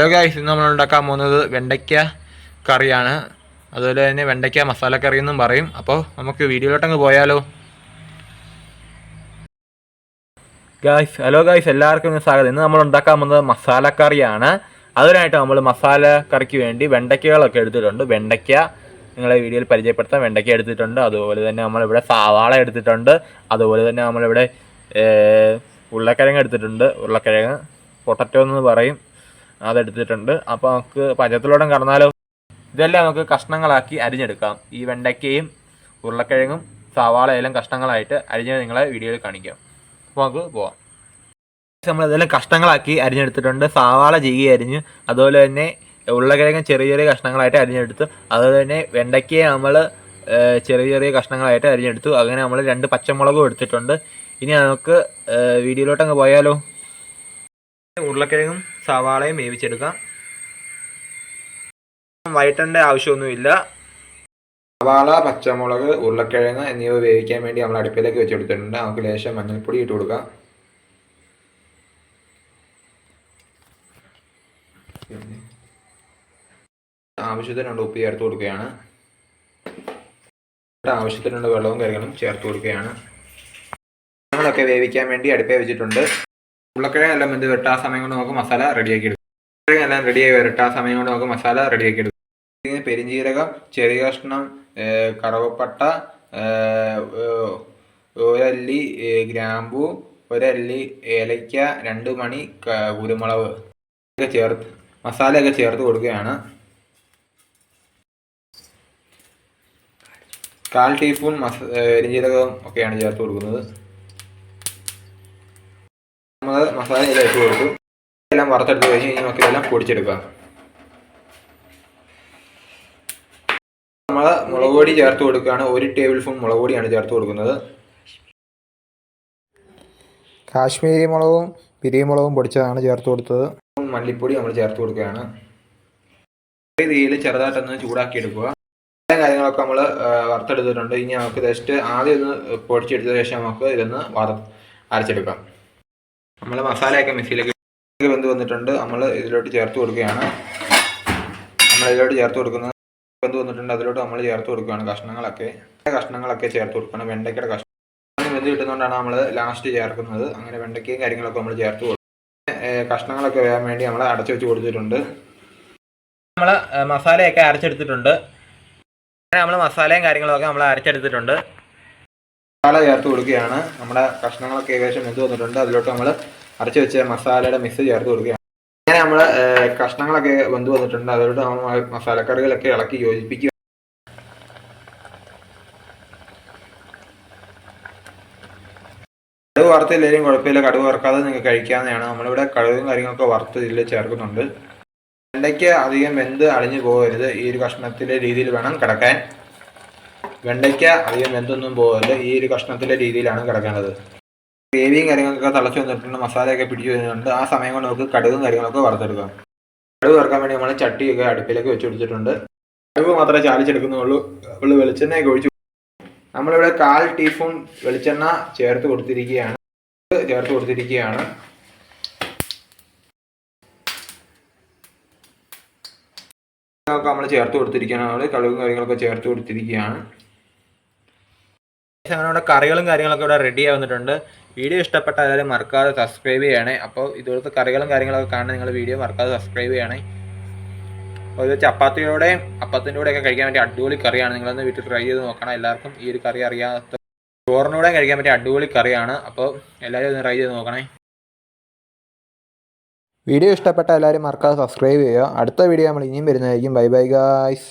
Hello guys ഇന്ന് നമ്മൾ ഉണ്ടാക്കാൻ പോകുന്നത് വെണ്ടയ്ക്ക കറിയാണ്. അതുപോലെ തന്നെ വെണ്ടയ്ക്ക മസാലക്കറി എന്നും പറയും. അപ്പോൾ നമുക്ക് വീഡിയോയിലോട്ടങ്ങ് പോയാലോ. ഗായ്സ് ഹലോ ഗായ്സ് എല്ലാവർക്കും സ്വാഗതം. ഇന്ന് നമ്മൾ ഉണ്ടാക്കാൻ പോകുന്നത് മസാല കറിയാണ് അതിനായിട്ട് നമ്മൾ മസാല കറിക്ക് വേണ്ടി വെണ്ടയ്ക്കകളൊക്കെ എടുത്തിട്ടുണ്ട്. വെണ്ടയ്ക്ക നിങ്ങളെ വീഡിയോയിൽ പരിചയപ്പെടുത്താൻ വെണ്ടയ്ക്ക എടുത്തിട്ടുണ്ട്. അതുപോലെ തന്നെ നമ്മളിവിടെ സവാള എടുത്തിട്ടുണ്ട്. അതുപോലെ തന്നെ നമ്മളിവിടെ ഉരുളക്കിഴങ്ങ് എടുത്തിട്ടുണ്ട്. ഉരുളക്കിഴങ്ങ് പൊട്ടറ്റോ എന്ന് പറയും. അതെടുത്തിട്ടുണ്ട്. അപ്പോൾ നമുക്ക് പഞ്ചത്തിലോടം കടന്നാലോ? ഇതെല്ലാം നമുക്ക് കഷ്ണങ്ങളാക്കി അരിഞ്ഞെടുക്കാം. ഈ വെണ്ടയ്ക്കയും ഉരുളക്കിഴങ്ങും സവാളയെല്ലാം കഷ്ണങ്ങളായിട്ട് അരിഞ്ഞ് നിങ്ങളെ വീഡിയോയിൽ കാണിക്കാം. അപ്പോൾ നമുക്ക് പോവാം. നമ്മൾ ഇതെല്ലാം കഷ്ണങ്ങളാക്കി അരിഞ്ഞെടുത്തിട്ടുണ്ട്. സവാള ചീകി അരിഞ്ഞ് അതുപോലെ തന്നെ ഉരുളക്കിഴങ്ങ് ചെറിയ ചെറിയ കഷ്ണങ്ങളായിട്ട് അരിഞ്ഞെടുത്തു. അതുപോലെ തന്നെ വെണ്ടയ്ക്കയെ നമ്മൾ ചെറിയ ചെറിയ കഷ്ണങ്ങളായിട്ട് അരിഞ്ഞെടുത്തു. അങ്ങനെ നമ്മൾ രണ്ട് പച്ചമുളകും എടുത്തിട്ടുണ്ട്. ഇനി നമുക്ക് വീഡിയോയിലോട്ടങ്ങ് പോയാലോ? ഉരുളക്കിഴങ്ങും സവാളയും വേവിച്ചെടുക്കാം. വയറ്റേണ്ട ആവശ്യമൊന്നുമില്ല. സവാള പച്ചമുളക് ഉരുളക്കിഴങ്ങ് എന്നിവ വേവിക്കാൻ വേണ്ടി നമ്മൾ അടുപ്പിലേക്ക് വെച്ചെടുത്തിട്ടുണ്ട്. നമുക്ക് ലേശം മഞ്ഞൾപ്പൊടി ഇട്ട് കൊടുക്കാം. ആവശ്യത്തിനുള്ള ഉപ്പ് ചേർത്ത് കൊടുക്കുകയാണ്. ആവശ്യത്തിനുള്ള വെള്ളവും കാര്യങ്ങളും ചേർത്ത് കൊടുക്കുകയാണ്. നമ്മളൊക്കെ വേവിക്കാൻ വേണ്ടി അടുപ്പേ വെച്ചിട്ടുണ്ട്. ഉരുളക്കിഴങ്ങ് എല്ലാം എന്ത് വെട്ട ആ സമയം കൊണ്ട് നമുക്ക് മസാല റെഡിയാക്കി എടുക്കും. എല്ലാം റെഡിയായി ആ സമയം കൊണ്ട് നമുക്ക് മസാല റെഡിയാക്കി എടുക്കും. ഇതിന് പെരിഞ്ജീരകം ചെറിയ കഷ്ണം കറവപ്പട്ട ഒരല്ലി ഗ്രാമ്പു ഒരല്ലി ഏലയ്ക്ക രണ്ട് മണി കുരുമുളക് ഒക്കെ ചേർത്ത് മസാലയൊക്കെ ചേർത്ത് കൊടുക്കുകയാണ്. കാൽ ടീസ്പൂൺ മസ പെരിഞ്ജീരകം ഒക്കെയാണ് ചേർത്ത് കൊടുക്കുന്നത്. നമ്മൾ മസാല എല്ലാം ഇട്ട് കൊടുത്തു. എല്ലാം വറുത്തെടുത്ത് കഴിഞ്ഞ് കഴിഞ്ഞാൽ നമുക്ക് ഇതെല്ലാം പൊടിച്ചെടുക്കാം നമ്മൾ മുളക് പൊടി ചേർത്ത് കൊടുക്കുകയാണ്. ഒരു ടേബിൾ സ്പൂൺ മുളക് പൊടിയാണ് ചേർത്ത് കൊടുക്കുന്നത്. കാശ്മീരി മുളകും പിരിമുളകും പൊടിച്ചതാണ് ചേർത്ത് കൊടുത്തത്. മല്ലിപ്പൊടി നമ്മൾ ചേർത്ത് കൊടുക്കുകയാണ്. രീതിയിൽ തീയിൽ ചെറുതായിട്ടൊന്ന് ചൂടാക്കി എടുക്കുക എല്ലാ കാര്യങ്ങളൊക്കെ നമ്മൾ വറുത്തെടുത്തിട്ടുണ്ട്. ഇനി നമുക്ക് ജസ്റ്റ് ആദ്യം ഒന്ന് പൊടിച്ചെടുത്ത ശേഷം നമുക്ക് ഇതൊന്ന് വറ അരച്ചെടുക്കാം. നമ്മൾ മസാലയൊക്കെ മിക്സിയിലേക്ക് വെന്ത് വന്നിട്ടുണ്ട്. നമ്മൾ ഇതിലോട്ട് ചേർത്ത് കൊടുക്കുകയാണ്. നമ്മൾ ഇതിലോട്ട് ചേർത്ത് കൊടുക്കുന്നത് വെന്ത് വന്നിട്ടുണ്ട്. അതിലോട്ട് നമ്മൾ ചേർത്ത് കൊടുക്കുകയാണ് കഷ്ണങ്ങളൊക്കെ. കഷ്ണങ്ങളൊക്കെ ചേർത്ത് കൊടുക്കണം. വെണ്ടയ്ക്കയുടെ കഷ്ണം വെന്ത് കിട്ടുന്നതുകൊണ്ടാണ് നമ്മൾ ലാസ്റ്റ് ചേർക്കുന്നത്. അങ്ങനെ വെണ്ടയ്ക്കയും കാര്യങ്ങളൊക്കെ നമ്മൾ ചേർത്ത് കൊടുക്കും കഷ്ണങ്ങളൊക്കെ വേകാൻ വേണ്ടി നമ്മൾ അടച്ചു വെച്ച് കൊടുത്തിട്ടുണ്ട്. നമ്മൾ മസാലയൊക്കെ അരച്ചെടുത്തിട്ടുണ്ട്. നമ്മൾ മസാലയും കാര്യങ്ങളൊക്കെ നമ്മൾ അരച്ചെടുത്തിട്ടുണ്ട്. മസാല ചേർത്ത് കൊടുക്കുകയാണ്. നമ്മുടെ കഷ്ണങ്ങളൊക്കെ ഏകദേശം എന്ത് വന്നിട്ടുണ്ട്. അതിലോട്ട് നമ്മൾ അരച്ച് വെച്ച മസാലയുടെ മിക്സ് ചേർത്ത് കൊടുക്കുകയാണ്. അങ്ങനെ നമ്മൾ കഷ്ണങ്ങളൊക്കെ വെന്ത് വന്നിട്ടുണ്ട്. അതിലോട്ട് നമ്മൾ മസാലക്കറികളൊക്കെ ഇളക്കി യോജിപ്പിക്കുക. കടുക് വറുത്തില്ലെങ്കിലും കുഴപ്പമില്ല. കടുക് വറുക്കാതെ നിങ്ങൾക്ക് കഴിക്കാവുന്നതാണ്. നമ്മളിവിടെ കടുകും കാര്യങ്ങളൊക്കെ വറുത്ത് ഇതിൽ ചേർക്കുന്നുണ്ട്. വെണ്ടയ്ക്ക് അധികം വെന്ത് അളിഞ്ഞു പോകരുത്. ഈ ഒരു കഷ്ണത്തിലെ രീതിയിൽ വേണം കിടക്കാൻ. വെണ്ടയ്ക്ക അധികം വെന്തൊന്നും പോകരുത് ഈ ഒരു കഷ്ണത്തിലെ രീതിയിലാണ് കിടക്കേണ്ടത്. ഗ്രേവിയും കാര്യങ്ങളൊക്കെ തിളച്ച് വന്നിട്ടുണ്ട്. മസാലയൊക്കെ പിടിച്ചു വരുന്നുണ്ട്. ആ സമയം കൊണ്ട് നമുക്ക് കടുകും കാര്യങ്ങളൊക്കെ വറുത്തെടുക്കാം. കടുക് വറുക്കാൻ വേണ്ടി നമ്മൾ ചട്ടിയൊക്കെ അടുപ്പിലേക്ക് വെച്ച് കൊടുത്തിട്ടുണ്ട് കടുക് മാത്രമേ ചാലിച്ചെടുക്കുന്നുള്ളൂ. നമ്മൾ വെളിച്ചെണ്ണയൊക്കെ ഒഴിച്ചു നമ്മളിവിടെ കാൽ ടീസ്പൂൺ വെളിച്ചെണ്ണ ചേർത്ത് കൊടുത്തിരിക്കുകയാണ്. ചേർത്ത് കൊടുത്തിരിക്കുകയാണ്. നമ്മൾ ചേർത്ത് കൊടുത്തിരിക്കുകയാണ്. നമ്മൾ കടുകും കാര്യങ്ങളൊക്കെ ചേർത്ത് കൊടുത്തിരിക്കുകയാണ്. അങ്ങനെ കറികളും കാര്യങ്ങളൊക്കെ ഇവിടെ റെഡി ആവുന്നിട്ടുണ്ട് വീഡിയോ ഇഷ്ടപ്പെട്ട എല്ലാവരും മറക്കാതെ സബ്സ്ക്രൈബ് ചെയ്യണേ. അപ്പോൾ ഇതുപോലത്തെ കറികളും കാര്യങ്ങളൊക്കെ കാണാൻ നിങ്ങൾ വീഡിയോ മറക്കാതെ സബ്സ്ക്രൈബ് ചെയ്യണേ. അപ്പോൾ ഇത് ചപ്പാത്തിയോടെയും അപ്പത്തിന്റെ കൂടെയൊക്കെ കഴിക്കാൻ പറ്റിയ അടിപൊളി കറിയാണ്. നിങ്ങളൊന്ന് വീട്ടിൽ ട്രൈ ചെയ്ത് നോക്കണം. എല്ലാവർക്കും ഈ ഒരു കറി അറിയാത്ത ചോറിനൂടെ കഴിക്കാൻ പറ്റിയ അടിപൊളി കറിയാണ്. അപ്പോൾ എല്ലാവരും ഒന്ന് ട്രൈ ചെയ്ത് നോക്കണേ. വീഡിയോ ഇഷ്ടപ്പെട്ട എല്ലാവരും മറക്കാതെ സബ്സ്ക്രൈബ് ചെയ്യുക. അടുത്ത വീഡിയോ നമ്മൾ ഇനിയും വരുന്നതായിരിക്കും. Bye bye guys